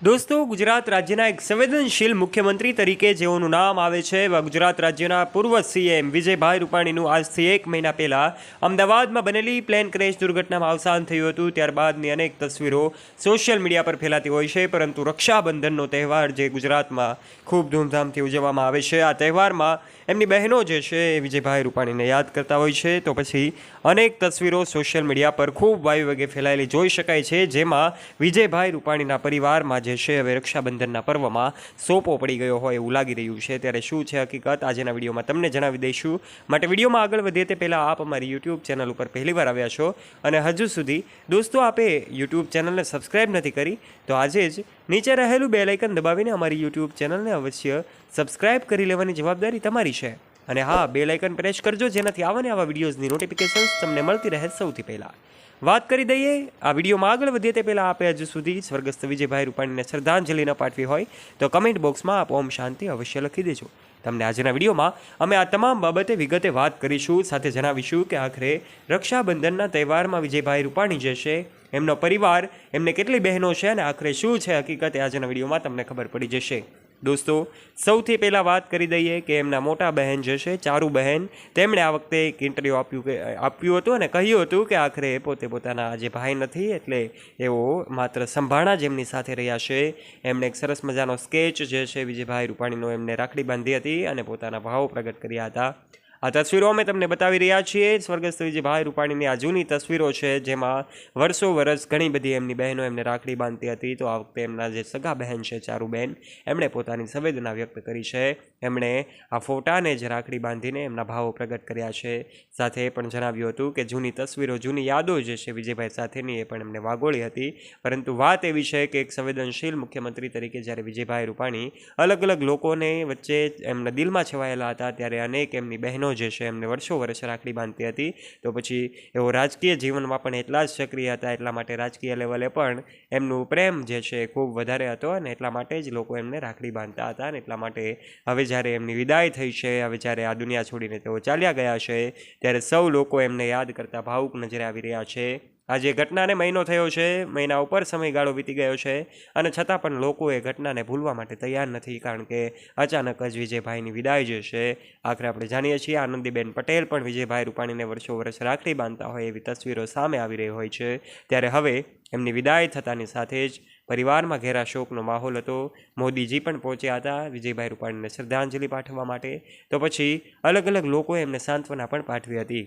દોસ્તો, ગુજરાત રાજ્યના એક સંવેદનશીલ મુખ્યમંત્રી તરીકે જેઓનું નામ આવે છે, એવા ગુજરાત રાજ્યના પૂર્વ સીએમ વિજયભાઈ રૂપાણીનું આજથી એક મહિના પહેલાં અમદાવાદમાં બનેલી પ્લેન ક્રેશ દુર્ઘટનામાં અવસાન થયું હતું. ત્યારબાદની અનેક તસવીરો સોશિયલ મીડિયા પર ફેલાતી હોય છે, પરંતુ રક્ષાબંધનનો તહેવાર જે ગુજરાતમાં ખૂબ ધૂમધામથી ઉજવવામાં આવે છે, આ તહેવારમાં એમની બહેનો જે છે એ વિજયભાઈ રૂપાણીને યાદ કરતા હોય છે. તો પછી અનેક તસવીરો સોશિયલ મીડિયા પર ખૂબ વાયુ વેગે ફેલાયેલી જોઈ શકાય છે, જેમાં વિજયભાઈ રૂપાણીના પરિવારમાં જે છે હવે રક્ષાબંધનના પર્વમાં સોપો પડી ગયો હોય એવું લાગી રહ્યું છે. ત્યારે શું છે હકીકત? આજના વિડીયોમાં તમને જણાવી દઈશું. માટે વિડીયોમાં આગળ વધીએ તે પહેલાં આપ અમારી યુટ્યુબ ચેનલ ઉપર પહેલીવાર આવ્યા છો અને હજુ સુધી દોસ્તો આપે યુટ્યુબ ચેનલને સબસ્ક્રાઇબ નથી કરી, તો આજે જ નીચે રહેલું બે લાઇકન દબાવીને અમારી યુટ્યુબ ચેનલને અવશ્ય સબસ્ક્રાઇબ કરી લેવાની જવાબદારી તમારી છે. અને હા, બે લાઇકન પ્રેસ કરજો, જેનાથી આવા ને આવા વિડીયોઝની નોટિફિકેશન્સ તમને મળતી રહે સૌથી પહેલાં. વાત કરી દઈએ, આ વિડીયોમાં આગળ વધીએ તે પહેલાં આપે હજુ સુધી સ્વર્ગસ્થ વિજયભાઈ રૂપાણીને શ્રદ્ધાંજલિ ન પાઠવી હોય, તો કમેન્ટ બોક્સમાં આપ ઓમ શાંતિ અવશ્ય લખી દેજો. તમને આજના વિડીયોમાં અમે આ તમામ બાબતે વિગતે વાત કરીશું, સાથે જણાવીશું કે આખરે રક્ષાબંધનના તહેવારમાં વિજયભાઈ રૂપાણી જે છે, એમનો પરિવાર, એમને કેટલી બહેનો છે અને આખરે શું છે હકીકત આજના વિડીયોમાં તમને ખબર પડી જશે. દોસ્તો, સૌથી પહેલાં વાત કરી દઈએ કે એમના મોટા બહેન જે છે, ચારુ બહેન, તેમણે આ વખતે એક ઇન્ટરવ્યૂ આપ્યું કે, આપ્યું હતું અને કહ્યું હતું કે આખરે પોતે પોતાના જે ભાઈ નથી, એટલે એઓ માત્ર સંભાળા જ એમની સાથે રહ્યા છે. એમણે એક સરસ મજાનો સ્કેચ જે છે, વિજયભાઈ રૂપાણીનો એમને રાખડી બાંધી હતી અને પોતાના ભાવો પ્રગટ કર્યા હતા. આ તસવીરો અમે તમને બતાવી રહ્યા છીએ. સ્વર્ગસ્થ વિજયભાઈ રૂપાણીની આ જૂની તસવીરો છે, જેમાં વર્ષો વર્ષ ઘણી બધી એમની બહેનો એમને રાખડી બાંધતી હતી, તો આ વખતે એમના જે સગા બહેન છે, ચારુબેન, એમણે પોતાની સંવેદના વ્યક્ત કરી છે. એમણે આ ફોટાને જ રાખડી બાંધીને એમના ભાવો પ્રગટ કર્યા છે. સાથે એ પણ જણાવ્યું હતું કે જૂની તસવીરો, જૂની યાદો જે છે, વિજયભાઈ સાથેની એ પણ એમને વાગોળી હતી. પરંતુ વાત એવી છે કે એક સંવેદનશીલ મુખ્યમંત્રી તરીકે જ્યારે વિજયભાઈ રૂપાણી અલગ અલગ લોકોને વચ્ચે એમના દિલમાં છવાયેલા હતા, ત્યારે અનેક એમની બહેનો જે છે, એમને વર્ષો વર્ષ રાખડી બાંધતી હતી. તો પછી એઓ રાજકીય જીવનમાં પણ એટલા જ સક્રિય હતા, એટલા માટે રાજકીય લેવલે પણ એમનું પ્રેમ જે છે એ ખૂબ વધારે હતો અને એટલા માટે જ લોકો એમને રાખડી બાંધતા હતા અને એટલા માટે હવે જ્યારે એમની વિદાય થઈ છે, હવે જ્યારે આ દુનિયા છોડીને તેઓ ચાલ્યા ગયા છે, ત્યારે સૌ લોકો એમને યાદ કરતા ભાવુક નજરે આવી રહ્યા છે. આજે ઘટનાને મહિનો થયો છે, મહિના ઉપર સમયગાળો વીતી ગયો છે અને છતાં પણ લોકો એ ઘટનાને ભૂલવા માટે તૈયાર નથી, કારણ કે અચાનક જ વિજયભાઈની વિદાય જે છે, આખરે આપણે જાણીએ છીએ આનંદીબેન પટેલ પણ વિજયભાઈ રૂપાણીને વર્ષો વર્ષ રાખડી બાંધતા હોય એવી તસવીરો સામે આવી રહી હોય છે. ત્યારે હવે એમની વિદાય થતાની સાથે જ પરિવારમાં ઘેરા શોકનો માહોલ હતો. મોદીજી પણ પહોંચ્યા હતા વિજયભાઈ રૂપાણીને શ્રદ્ધાંજલિ પાઠવવા માટે. તો પછી અલગ અલગ લોકોએ એમને સાંત્વના પણ પાઠવી હતી.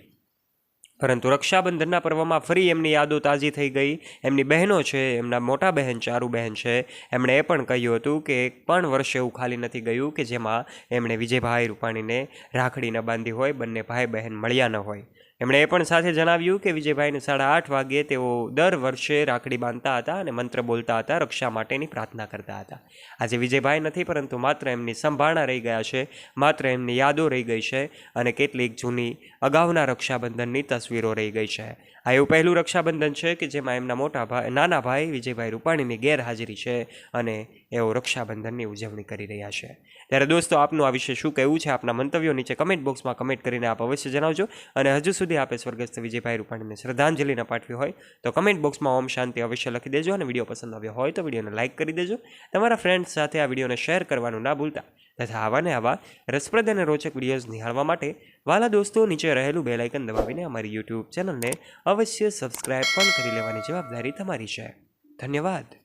પરંતુ રક્ષાબંધનના પર્વમાં ફરી એમની યાદો તાજી થઈ ગઈ. એમની બહેનો છે, એમના મોટા બહેન ચારુ બહેન છે. એમણે એ પણ કહ્યું હતું કે એક પણ વર્ષ એવું ખાલી નથી ગયું કે જેમાં એમણે વિજયભાઈ રૂપાણીને રાખડી ન બાંધી હોય, બંને ભાઈ બહેન મળ્યા ન હોય. એમણે એ પણ સાથે જણાવ્યું કે વિજયભાઈને સાડા આઠ વાગ્યે તેઓ દર વર્ષે રાખડી બાંધતા હતા અને મંત્ર બોલતા હતા, રક્ષા માટેની પ્રાર્થના કરતા હતા. આજે વિજયભાઈ નથી, પરંતુ માત્ર એમની સંભાળના રહી ગયા છે, માત્ર એમની યાદો રહી ગઈ છે અને કેટલીક જૂની અગાઉના રક્ષાબંધનની તસવીરો રહી ગઈ છે. આ એવું પહેલું રક્ષાબંધન છે કે જેમાં એમના મોટા ભાઈ નાના ભાઈ વિજયભાઈ રૂપાણીની ગેરહાજરી છે અને એઓ રક્ષાબંધનની ઉજવણી કરી રહ્યા છે. ત્યારે દોસ્તો, આપનું આ વિશે શું કહેવું છે? આપના મંતવ્યો નીચે કમેન્ટ બોક્સમાં કમેન્ટ કરીને આપ અવશ્ય જણાવજો. અને હજુ સુધી આપે સ્વર્ગસ્થ વિજયભાઈ રૂપાણીને શ્રદ્ધાંજલિ ન પાઠવી હોય તો કમેન્ટ બોક્સમાં ઓમ શાંતિ અવશ્ય લખી દેજો અને વીડિયો પસંદ આવ્યો હોય તો વિડીયોને લાઇક કરી દેજો. તમારા ફ્રેન્ડ્સ સાથે આ વિડીયોને શેર કરવાનું ના ભૂલતા તથા આવા ને આવા રસપ્રદ અને રોચક વિડીયોઝ નિહાળવા માટે વાલા દોસ્તો, નીચે રહેલું બે લાઇકન દબાવીને અમારી યુટ્યુબ ચેનલને અવશ્ય સબસ્ક્રાઇબ પણ કરી લેવાની જવાબદારી તમારી છે. ધન્યવાદ.